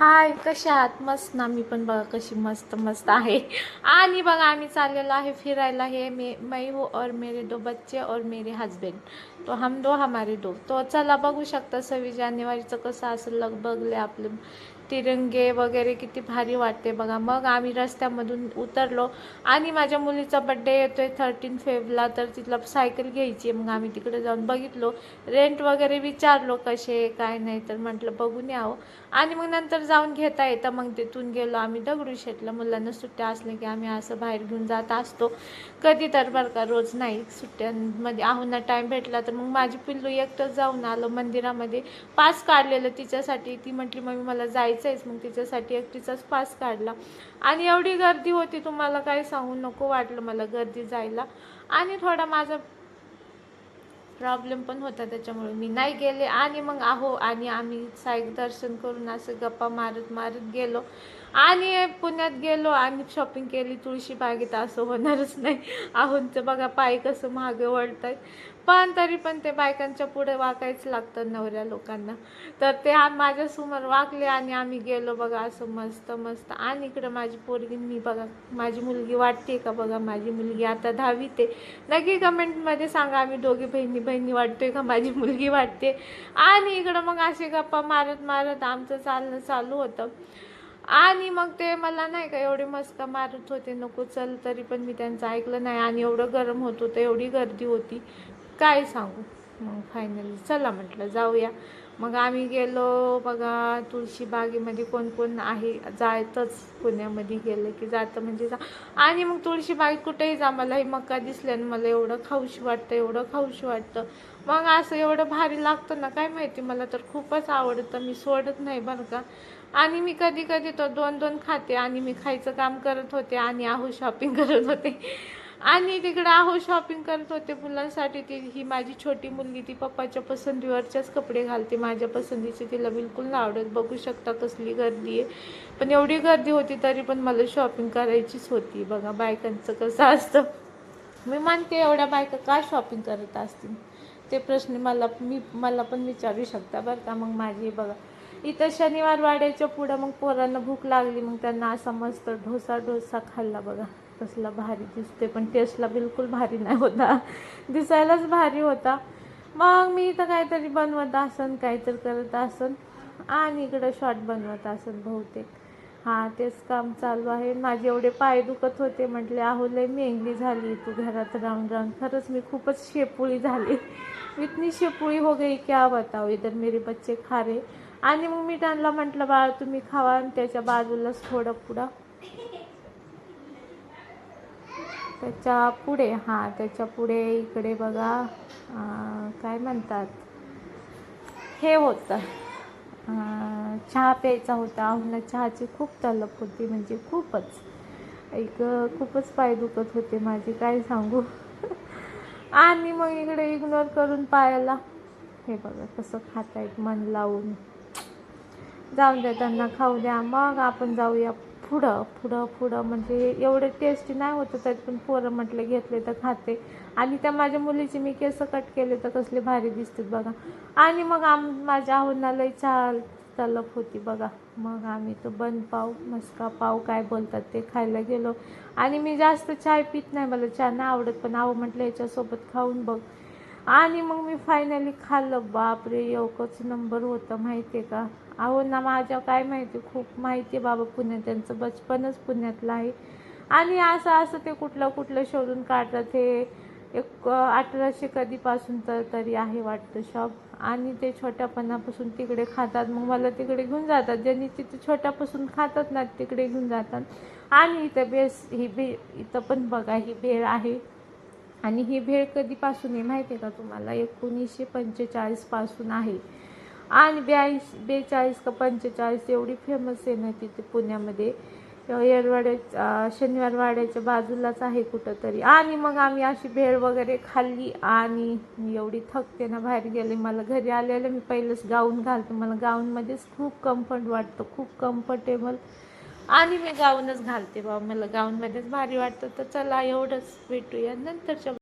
हाय कशा आहात? मस्त ना मी पण बघा कशी मस्त मस्त आहे. आणि बघा आम्ही चाललेलो आहे फिरायला. हे मे मैं हो और मेरे दो बच्चे और मेरे हजबंड तो हम दो हमारे दो. तो चला बघू शकता सव्वीस जानेवारीचं कसं असं लग बघले आपले तिरंगे वगैरे किती भारी वाटते बघा. मग आम्ही रस्त्यामधून उतरलो आणि माझ्या मुलीचा बड्डे येतो आहे थर्टीन फेबला तर तिथला सायकल घ्यायची आहे. मग आम्ही तिकडे जाऊन बघितलो. रेंट वगैरे विचारलो कसे काय नाही तर म्हटलं बघून यावं. आणि मग नंतर जाऊन घेता येतं. मग तिथून गेलो आम्ही दगडूशेठला मुलांना सुट्ट्या असल्या की आम्ही असं बाहेर घेऊन जात असतो. कधी तर बरं का रोज नाही सुट्ट्यांमध्ये. आहोंना टाईम भेटला तर मग माझी पिल्लू एकटं जाऊन आलो मंदिरामध्ये. पास काढलेलं तिच्यासाठी. ती म्हटली मम्मी मला जायचं आहेच मग तिच्यासाठी एकटीचाच पास काढला. आणि एवढी गर्दी होती तुम्हाला काय सांगू नको वाटलं मला गर्दी जायला. आणि थोडा माझा प्रॉब्लेम पण होता त्याच्यामुळे. मी नाही गेले आणि मग आहो आणि आम्ही साईक दर्शन करून असं गप्पा मारत मारत गेलो. आणि पुण्यात गेलो आणि शॉपिंग केली तुळशी बागेत. असं होणारच नाही. आहोंचं बघा पाय कसं मागे वळत पण तरी पण ते बायकांच्या पुढे वाकायच लागतं नवऱ्या लोकांना. तर ते हा माझ्यासमोर वाकले आणि आम्ही गेलो बघा असं मस्त मस्त. आणि इकडं माझी पोरगी मी बघा माझी मुलगी वाटते का बघा? माझी मुलगी आता दहावीत आहे. नक्की कमेंटमध्ये सांगा आम्ही दोघी बहिणी बहिणी वाटतोय का? माझी मुलगी वाटते. आणि इकडं मग असे गप्पा मारत मारत आमचं चालणं चालू होतं. आणि मग ते मला नाही का एवढे मस्का मारत होते नको चल तरी पण मी त्यांचं ऐकलं नाही. आणि एवढं गरम होत होतं एवढी गर्दी होती. काय सांगू? मग फायनली चला म्हटलं जाऊया. मग आम्ही गेलो बघा तुळशीबागेमध्ये कोण कोण आहे जायतच पुण्यामध्ये गेलं की जातं म्हणजे जा. आणि मग तुळशीबाग कुठेही जा मला ही मक्का दिसल्यानं मला एवढं खाऊशी वाटतं एवढं खाऊशी वाटतं. मग असं एवढं भारी लागतं ना काय माहिती? मला तर खूपच आवडतं. मी सोडत नाही बरं का. आणि मी कधी कधी तो दोन दोन खाते आणि मी खायचं काम करत होते आणि आहो शॉपिंग करत होते. आणि तिकडं आहो शॉपिंग करत होते मुलांसाठी. ती ही माझी छोटी मुलगी ती पप्पाच्या पसंतीवरचेच कपडे घालते. माझ्या पसंतीचे तिला बिलकुल नाही आवडत. बघू शकता कसली गर्दी आहे. पण एवढी गर्दी होती तरी पण मला शॉपिंग करायचीच होती. बघा बायकांचं कसं असतं. मी मानते एवढ्या बायका का शॉपिंग करत असतील? ते प्रश्न मला मी मला पण विचारू शकता बरं का. मग माझी बघा. इथं शनिवार वाड्याच्या पुढं मग पोरांना भूक लागली. मग त्यांना असा मस्त डोसा डोसा खाल्ला बघा. कसला भारी दिसते पण टेस्टला बिलकुल भारी नाही होता. दिसायलाच भारी होता. मग मी इथं काहीतरी बनवत असन काहीतरी करत असन आणि इकडं शॉर्ट बनवत असन बहुतेक. हां तेच काम चालू आहे. माझे एवढे पाय दुखत होते म्हटले आहो लय मेंगली झाली तू घरात राहून राहून. खरंच मी खूपच शेपुळी झाली. इतनी शेपुळी हो गई क्या बताओ इधर मेरे बच्चे खा रे आणि मग मी त्यांना म्हटलं बाळ तुम्ही खावा आणि त्याच्या बाजूलाच थोडं पुढं. त्याच्या पुढे हां त्याच्या पुढे इकडे बघा काय म्हणतात? हे होतं. चहा प्यायचा होता. आम्हाला चहाची खूप तलप होती म्हणजे खूपच. एक खूपच पाय दुखत होते माझे काय सांगू? आणि मग इकडे इग्नोर करून पायाला हे बघा कसं खातायत मन लावून. जाऊ द्या त्यांना खाऊ द्या. मग आपण जाऊया पुढं पुढं पुढं. म्हणजे एवढे टेस्टी नाही होतं त्यात पण पोरं म्हटले घेतले तर खाते. आणि त्या माझ्या मुलीची मी केस कट केले तर कसले भारी दिसतात बघा. आणि मग आम माझ्या आहोंना लई चाल तलप होती बघा. मग आम्ही तो बन पाव मस्का पाव काय बोलतात ते खायला गेलो. आणि मी जास्त चाय पित नाही मला चहा नाही आवडत पण आहो म्हटलं याच्यासोबत खाऊन बघ. आणि मग मी फायनली खाल्लं. बापरे एवढंच नंबर होतं माहिती आहे का? अहो ना माझ्या काय माहिती? खूप माहिती आहे बाबा पुण्यात त्यांचं बचपनच पुण्यातलं आहे. आणि असं असं ते कुठलं कुठलं शोधून काढतात हे. एक अठराशे कधीपासून तर तरी आहे वाटतं शॉप आणि ते छोट्यापणापासून तिकडे खातात. मग मला तिकडे घेऊन जातात. ज्यांनी तिथे छोट्यापासून खातात ना तिकडे घेऊन जातात. आणि इथं बेस ही बे इथं पण बघा ही भेळ आहे. आणि ही भेळ कधीपासून आहे माहिती आहे का तुम्हाला? एकोणीसशे पंचेचाळीसपासून आहे. आणि ब्याऐंश बेचाळीस का पंचेचाळीस एवढी फेमस आहे ना तिथे पुण्यामध्ये. येरवाड्या शनिवार वाड्याच्या बाजूलाच आहे कुठंतरी. आणि मग आम्ही अशी भेळ वगैरे खाल्ली आणि एवढी थकते ना बाहेर गेले. मला घरी आलेलं मी पहिलंच गाऊन घालते. मला गाऊनमध्येच खूप कम्फर्ट वाटतं. खूप कम्फर्टेबल आणि मी गाऊनच घालते बाबा मला गाऊनमध्येच भारी वाटतं. तर चला एवढंच भेटूया. नंतरच्या